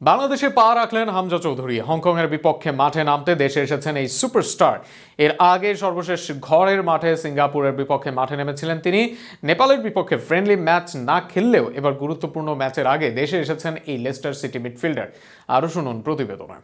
বাংলাদেশে পা রাখলেন হামজা চৌধুরী। হংকংয়ের বিপক্ষে মাঠে নামতে দেশে এসেছেন এই সুপারস্টার। এর আগে সর্বশেষ ঘরের মাঠে সিঙ্গাপুরের বিপক্ষে মাঠে নেমেছিলেন তিনি। নেপালের বিপক্ষে ফ্রেন্ডলি ম্যাচ না খেললেও এবার গুরুত্বপূর্ণ ম্যাচের আগে দেশে এসেছেন এই লেস্টার সিটি মিডফিল্ডার আরও শুনুন প্রতিবেদনে।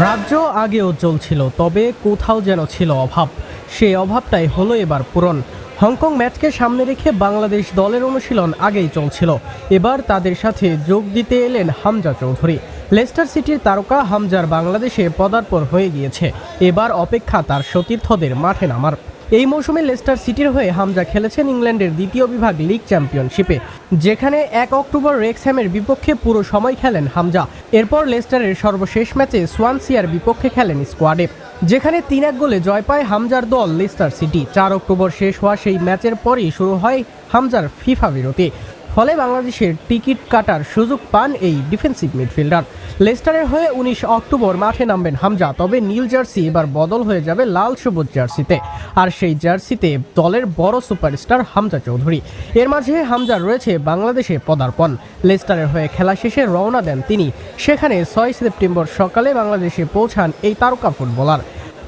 রাজ্য আগেও চলছিল, তবে কোথাও যেন ছিল অভাব। সেই অভাবটাই হলো এবার পূরণ। হংকং ম্যাচকে সামনে রেখে বাংলাদেশ দলের অনুশীলন আগেই চলছিল। এবার তাদের সাথে যোগ দিতে এলেন হামজা চৌধুরী। লেস্টার সিটির তারকা হামজার বাংলাদেশে পদার্পণ হয়ে গিয়েছে। এবার অপেক্ষা তার সতীর্থদের মাঠে নামার। এই মৌসুমে লেস্টার সিটির হয়ে হামজা খেলেছেন ইংল্যান্ডের দ্বিতীয় বিভাগ লিগ চ্যাম্পিয়নশিপে। যেখানে এক অক্টোবর রেক্সহ্যামের বিপক্ষে পুরো সময় খেলেন হামজা। এরপর লেস্টারের সর্বশেষ ম্যাচে সোয়ানসিয়ার বিপক্ষে খেলেন স্কোয়াডে। যেখানে তিন এক গোলে জয় পায় হামজার দল লিস্টার সিটি। চার অক্টোবর শেষ হওয়া সেই ম্যাচের পরই শুরু হয় হামজার ফিফা বিরতি। ফলে বাংলাদেশের টিকিট কাটার সুযোগ পান এই ডিফেন্সিভ মিডফিল্ডার লেস্টারের হয়ে উনিশ অক্টোবর মাঠে নামবেন হামজা, তবে নীল জার্সি এবার বদল হয়ে যাবে লাল সবুজ জার্সিতে। আর সেই জার্সিতে দলের বড় সুপারস্টার হামজা চৌধুরী। এর মাঝে হামজার রয়েছে বাংলাদেশে পদার্পণ। লেস্টারের হয়ে খেলা শেষে রওনা দেন তিনি। সেখানে ছয় সেপ্টেম্বর সকালে বাংলাদেশে পৌঁছান এই তারকা ফুটবলার।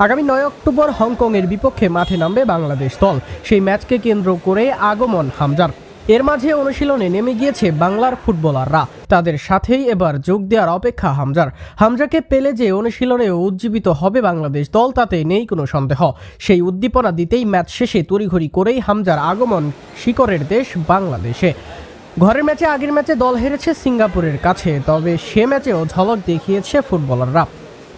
আগামী নয় অক্টোবর হংকংয়ের বিপক্ষে মাঠে নামবে বাংলাদেশ দল। সেই ম্যাচকে কেন্দ্র করে আগমন হামজার। এর মাঝে অনুশীলনে নেমে গিয়েছে বাংলার ফুটবলাররা। তাদের সাথেই এবার যোগ দেওয়ার অপেক্ষা হামজার। হামজাকে পেলে যে অনুশীলনে উজ্জীবিত হবে বাংলাদেশ দল, তাতে নেই কোনো সন্দেহ। সেই উদ্দীপনা দিতেই ম্যাচ শেষে তড়িঘড়ি করেই হামজার আগমন শিকরের দেশ বাংলাদেশে। ঘরের ম্যাচে আগের ম্যাচে দল হেরেছে সিঙ্গাপুরের কাছে, তবে সে ম্যাচেও ঝলক দেখিয়েছে ফুটবলাররা।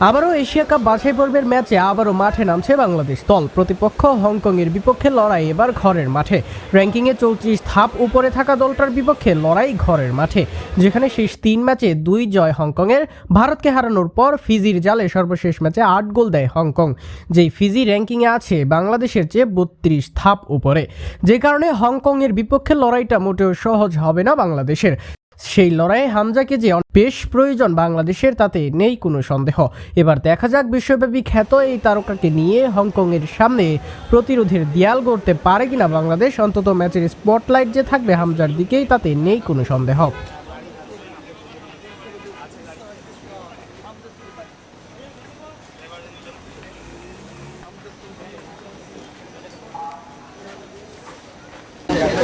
আবারও এশিয়া কাপ বাছাই পর্বের ম্যাচে আবারও মাঠে নামছে বাংলাদেশ দল। প্রতিপক্ষ হংকংয়ের বিপক্ষে লড়াই এবার ঘরের মাঠে। র্যাঙ্কিংয়ে চৌত্রিশ ধাপ উপরে থাকা দলটার বিপক্ষে লড়াই ঘরের মাঠে, যেখানে শেষ তিন ম্যাচে দুই জয় হংকংয়ের। ভারতকে হারানোর পর ফিজির জালে সর্বশেষ ম্যাচে আট গোল দেয় হংকং। যেই ফিজি র্যাঙ্কিংয়ে আছে, বাংলাদেশের চেয়ে বত্রিশ ধাপ উপরে। যে কারণে হংকংয়ের বিপক্ষে লড়াইটা মোটেও সহজ হবে না বাংলাদেশের। সেই লড়াইয়ে হামজাকে যে বেশ প্রয়োজন বাংলাদেশের তাতে নেই কোনো সন্দেহ। এবার দেখা যাক বিশ্বব্যাপী খ্যাত এই তারকাকে নিয়ে হংকংয়ের সামনে প্রতিরোধের দেয়াল গড়তে পারে কিনা বাংলাদেশ। অন্তত ম্যাচের স্পটলাইট যে থাকবে হামজার দিকেই তাতে নেই কোনো সন্দেহ।